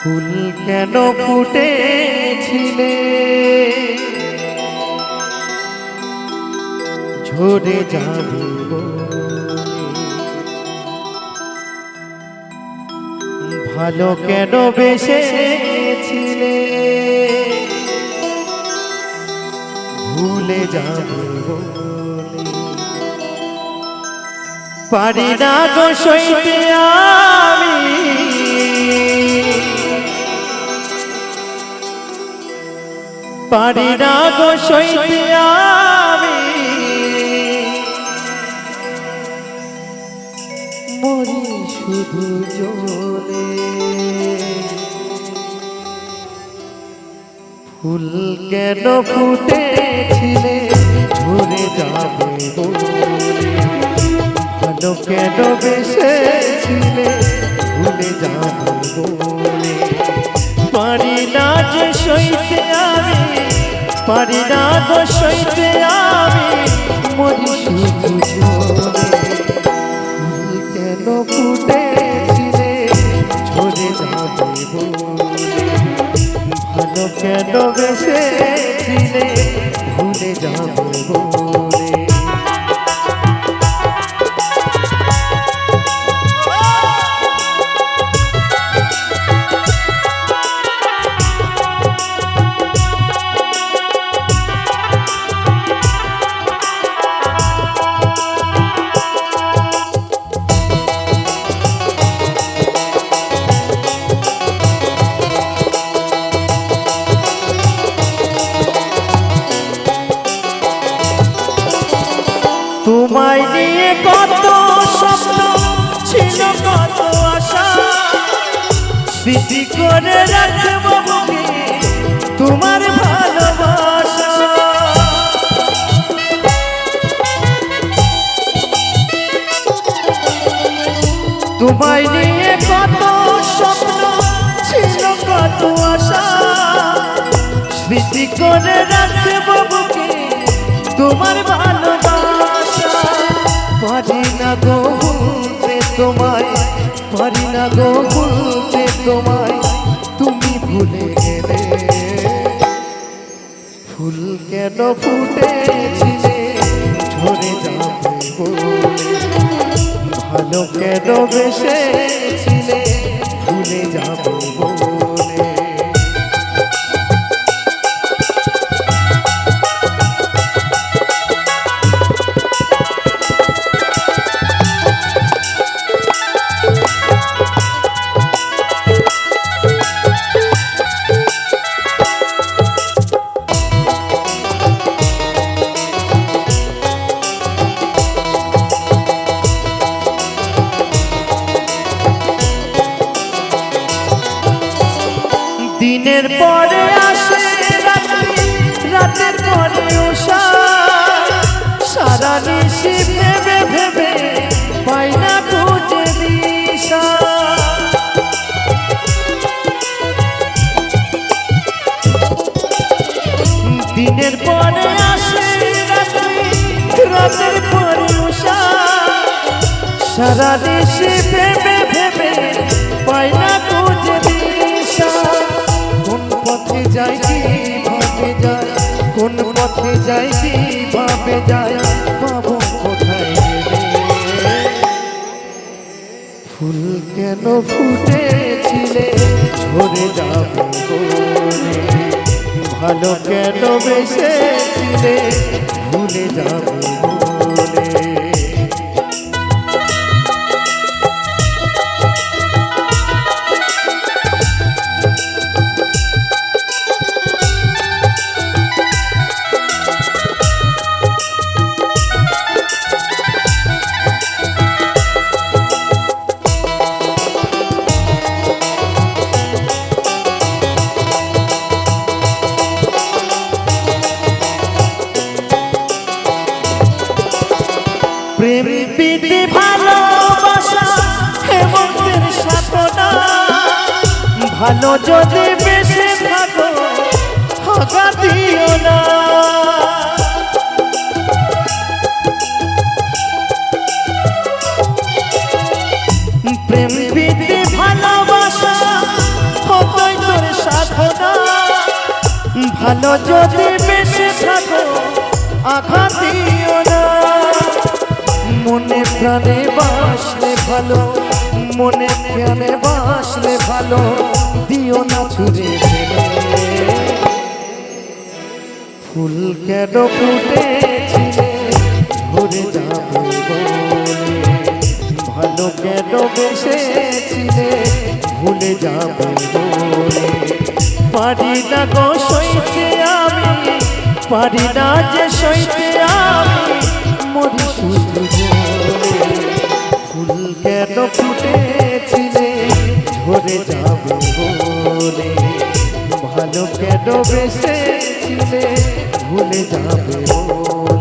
ফুল কেন ফুটেছিলে? ঝরে যাবে ভালো কেন বেসেছিলে? ভুলে যাবে পারি না তো সইতে আমি পারি না গো সইতে আমি। মরি শুধু জলে। ফুল কেন ফুটেছিলে, ঝরে যাবে ভালো কেন বেসেছিলে, ভুলে যাবে ফুটেছিলে ঝরে যাবে বলে ভালো কেন বেসেছিলে ভুলে যাবে তোমায় নিয়ে কত স্বপ্ন ছিল, কত আশা। স্মৃতি করে তোমার ভালোবাসা। তোমায় নিয়ে কত স্বপ্ন ছিল, কত আশা। স্মৃতি করে রাখব তোমার তোমায় পারি না গো ভুলতে তোমায়। তুমি ভুলে গেলে ফুল কেন ফুটেছিলে? ঝরে যাবে ভালো কেন বেসেছিলে দিনের পরে আসে রাতের পরে উষা সারা নিশি ভেবে ভেবে পাই না খুঁজে দিশা দিনের পরে আসে রাতের পরে উষা সারা দেশে ভেবে ভেবে পাই না পথে যাই কীভাবে যাই কোন পথে যাই কীভাবে যাই পাবো কোথায় ফুল কেন ফুটেছিলে? ঝরে যাবে ভালো কেন বেসেছিলে? ভুলে যাবে ভালো যদি বেশি থাকো ঠকা দিও না। প্রেম বিধি ভালোবাসা হতই তোর সাধনা। ভালো যদি বেশি থাকো আঘা দিও না। মনে প্রাণে বাসলে ভালো। মনে প্রাণে বাসলে ভালো, দিও না ছুঁড়ে ফেলে। কেন ফুটেছিলে ঘুরে যাবে ভালো কেন বেসেছিলে, ভুলে যাবে পারি না গো সইতে আমি, পারি না যে সইতে আমি, মরি শুধু কেন ফুটেছিলে ঝরে যাব বলে। ভালো কেন বেসেছিলে ভুলে যাবে বলে।